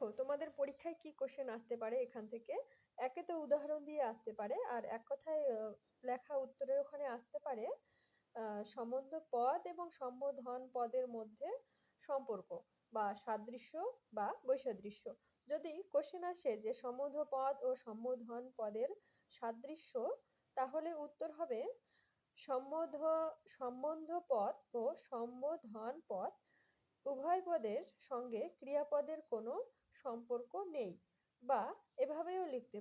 দেখো, তোমাদের পরীক্ষায় কি কোশ্চেন আসতে পারে এখান থেকে? একে তো উদাহরণ দিয়ে আসতে পারে, আর এক কথায় লেখা উত্তরের ওখানে আসতে পারে সম্বন্ধ পদ এবং সম্বোধন পদের মধ্যে সম্পর্ক বা সাদৃশ্য বা বৈসাদৃশ্য। যদি কোশ্চেন আসে যে সম্বোধ পদ ও সম্বোধন পদের সাদৃশ্য, তাহলে উত্তর হবে, সম্বোধ, সম্বন্ধ পদ ও সম্বোধন পদ উভয় পদের সঙ্গে ক্রিয়াপদের কোনো সম্পর্ক নেই বা এভাবেও লিখতে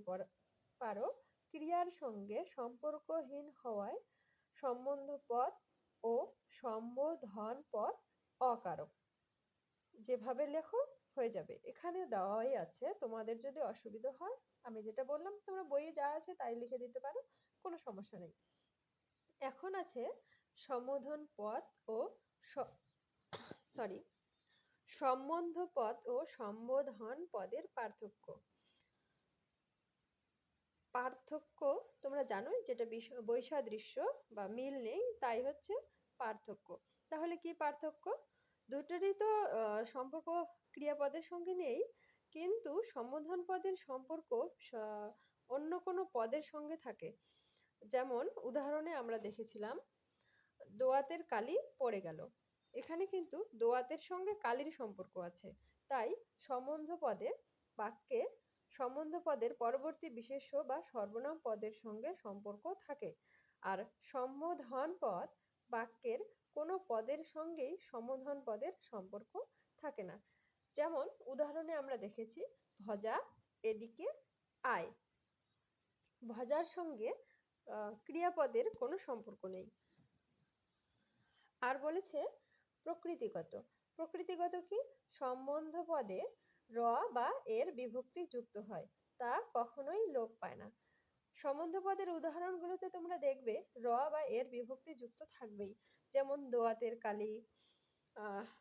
পারো ক্রিয়ার সঙ্গে সম্পর্কহীন হওয়ায় সম্বন্ধ পদ ও সম্বোধন পদ অকারক। যেভাবে লেখো হয়ে যাবে। এখানে দেওয়াই আছে। তোমাদের যদি অসুবিধা হয়, আমি যেটা বললাম, তোমরা বইয়ে যা আছে তাই লিখে দিতে পারো, কোনো সমস্যা নেই। এখন আছে সম্বোধন পদ ও সরি সম্বন্ধ পদ ও সম্বোধন পদের পার্থক্য। পার্থক্য তোমরা জানোই যেটা বৈসাদৃশ্য বা মিল নেই, তাই হচ্ছে পার্থক্য। তাহলে কি পার্থক্য? দুটোরই তো সম্পর্ক ক্রিয়াপদের সঙ্গে নেই, কিন্তু সম্বোধন পদের সম্পর্ক অন্য কোনো পদের সঙ্গে থাকে। যেমন উদাহরণে আমরা দেখেছিলাম, দোয়াতের কালি পড়ে গেল। এখানে কিন্তু দোয়াতের সঙ্গে কালির সম্পর্ক আছে। তাই সম্বন্ধ পদে বাক্যে সম্বন্ধ পদের পরবর্তী বিশেষ্য বা সর্বনাম পদের সঙ্গে সম্পর্ক থাকে। আর সম্বোধন পদ বাক্যের কোনো পদের সঙ্গেই সম্বোধন পদের সম্পর্ক থাকে না। যেমন উদাহরণে আমরা দেখেছি, ভজা এদিকে আয়। ভজার সঙ্গে ক্রিয়াপদের কোনো সম্পর্ক নেই। আর বলেছে প্রকৃতিগত। প্রকৃতিগত কি? সম্বন্ধ পদে র বা এর বিভক্তি যুক্ত হয়, তা কখনোই লোপ পায় না। সম্বন্ধ পদের উদাহরণগুলোতে তোমরা দেখবে, র বা এর বিভক্তি যুক্ত থাকবেই। যেমন দোয়াতের কালি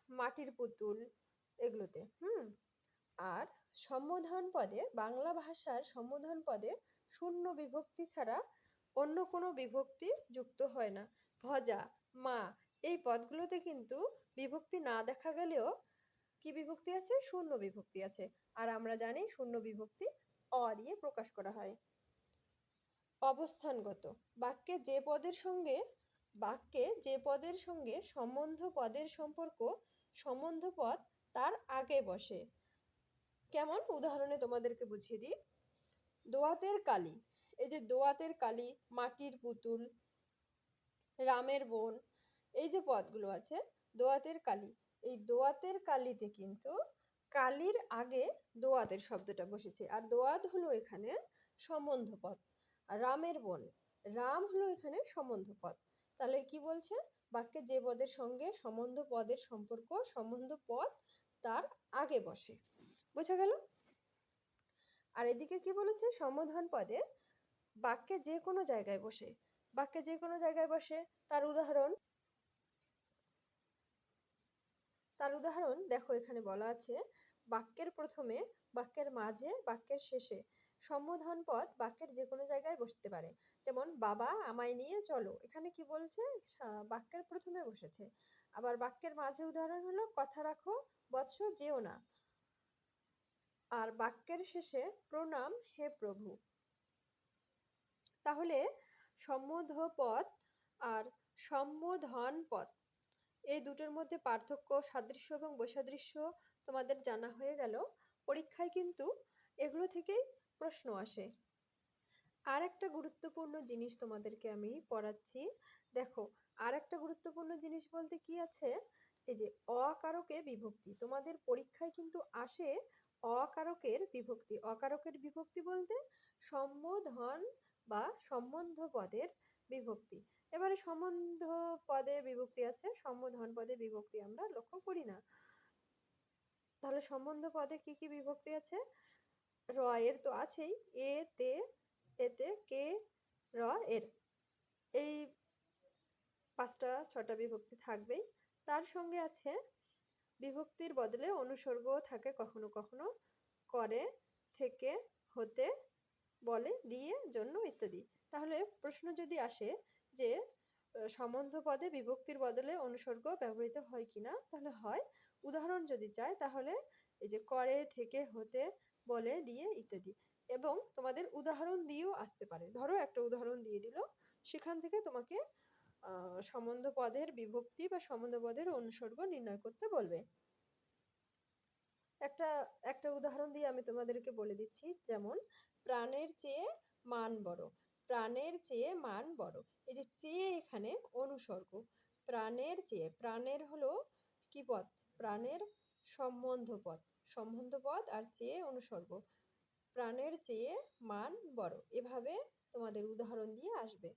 মাটির পুতুল এগুলোতে, হুম? আর সম্বোধন পদে, বাংলা ভাষার সম্বোধন পদে শূন্য বিভক্তি ছাড়া অন্য কোনো বিভক্তি যুক্ত হয় না। ভজা, মা এই পদগুলোতে কিন্তু বিভক্তি না দেখা গেলেও কি বিভক্তি আছে? শূন্য বিভক্তি আছে। আর আমরা জানি শূন্য বিভক্তি অ দিয়ে প্রকাশ করা হয়। অবস্থানগত। বাক্যে যে পদের সঙ্গে, বাক্যে যে পদের সঙ্গে সম্বন্ধ পদের সম্পর্ক, সম্বন্ধ পদ তার আগে বসে। কেমন? উদাহরণে তোমাদেরকে বুঝিয়ে দিই। দোয়াতের কালি। এই যে দোয়াতের কালি, মাটির পুতুল, রামের বোন এই যে পদগুলো আছে, দোয়াতের কালি। এই দোয়াতের কালিতে কিন্তু কালির আগে দোয়াতের শব্দটা বসেছে। আর দোয়াত হলো এখানে সম্বন্ধ পদ। রামের বোন, রাম হলো এখানে সম্বন্ধ পদ। তাহলে কি বলছে? বাক্যে যে পদের সঙ্গে সম্বন্ধ পদের সম্পর্ক, সম্বন্ধ পদ তার আগে বসে। বোঝা গেল? আর এদিকে কি বলেছে? সম্বোধন পদে বাক্যে যে কোনো জায়গায় বসে। বাক্যে যে কোনো জায়গায় বসে। তার উদাহরণ তার উদাহরণ দেখো এখানে বলা আছে, বাক্যের প্রথমে, বাক্যের মাঝে, বাক্যের শেষে। সম্বোধন পদ বাক্যের যে কোনো জায়গায় বসতে পারে। যেমন, বাবা আমায় নিয়ে চলো। এখানে কি বলছে? বাক্যের প্রথমে বসেছে। আবার বাক্যের মাঝে উদাহরণ হলো, কথা রাখো, বৎস যেও না। আর বাক্যের শেষে, প্রণাম, হে প্রভু। তাহলে, সম্বোধ পদ আর সম্বোধন পদ এই দুটোর মধ্যে পার্থক্য সাদৃশ্য এবং বৈসাদৃশ্য তোমাদের জানা হয়ে গেল। পরীক্ষায় কিন্তু এগুলো থেকেই প্রশ্ন আসে। আর একটা গুরুত্বপূর্ণ জিনিস তোমাদেরকে আমি পড়াচ্ছি। দেখো আর একটা গুরুত্বপূর্ণ জিনিস বলতে কি আছে? এই যে অকারকে বিভক্তি। তোমাদের পরীক্ষায় কিন্তু আসে অকারকের বিভক্তি। অকারকের বিভক্তি বলতে সম্বোধন বা সম্বন্ধ পদের বিভক্তি। এবারে সম্বন্ধ পদে বিভক্তি আছে, সম্বোধন পদে বিভক্তি আমরা লক্ষ্য করি না। তাহলে সম্বন্ধ পদে কি কি বিভক্তি আছে? র এর তো আছেই, এ, তে, এতে, কে, র, এর। এই পাঁচটা ছটা বিভক্তি থাকবেই। তার সঙ্গে আছে, বিভক্তির বদলে অনুসর্গ থাকে কখনো কখনো, করে, থেকে, হতে, বলে, দিয়ে, জন্য, ইত্যাদি। তাহলে প্রশ্ন যদি আসে যে সম্বন্ধ পদে বিভক্তির বদলে অনুসর্গ ব্যবহৃত হয় কিনা? তাহলে হয়। উদাহরণ যদি চাই, তাহলে এই যে করে, থেকে, হতে, বলে, দিয়ে, ইত্যাদি। এবং তোমাদের উদাহরণ দিয়েও আসতে পারে। ধরো একটা উদাহরণ দিয়ে দিল। সেখান থেকে তোমাকে সম্বন্ধ পদের বিভক্তি বা সম্বন্ধ পদের অনুসর্গ নির্ণয় করতে বলবে। একটা একটা উদাহরণ দিয়ে আমি তোমাদেরকে বলে দিচ্ছি। যেমন, প্রাণের চেয়ে মান বড়। প্রাণের চেয়ে মান বড়। এই যে চেয়ে এখানে অনুসর্গ। প্রাণের চেয়ে, প্রাণের হলো কি পদ প্রাণের সম্বন্ধ পদ সম্বন্ধ পদ আর চেয়ে অনুসর্গ। প্রাণের চেয়ে মান বড়। এভাবে তোমাদের উদাহরণ দিয়ে আসবে।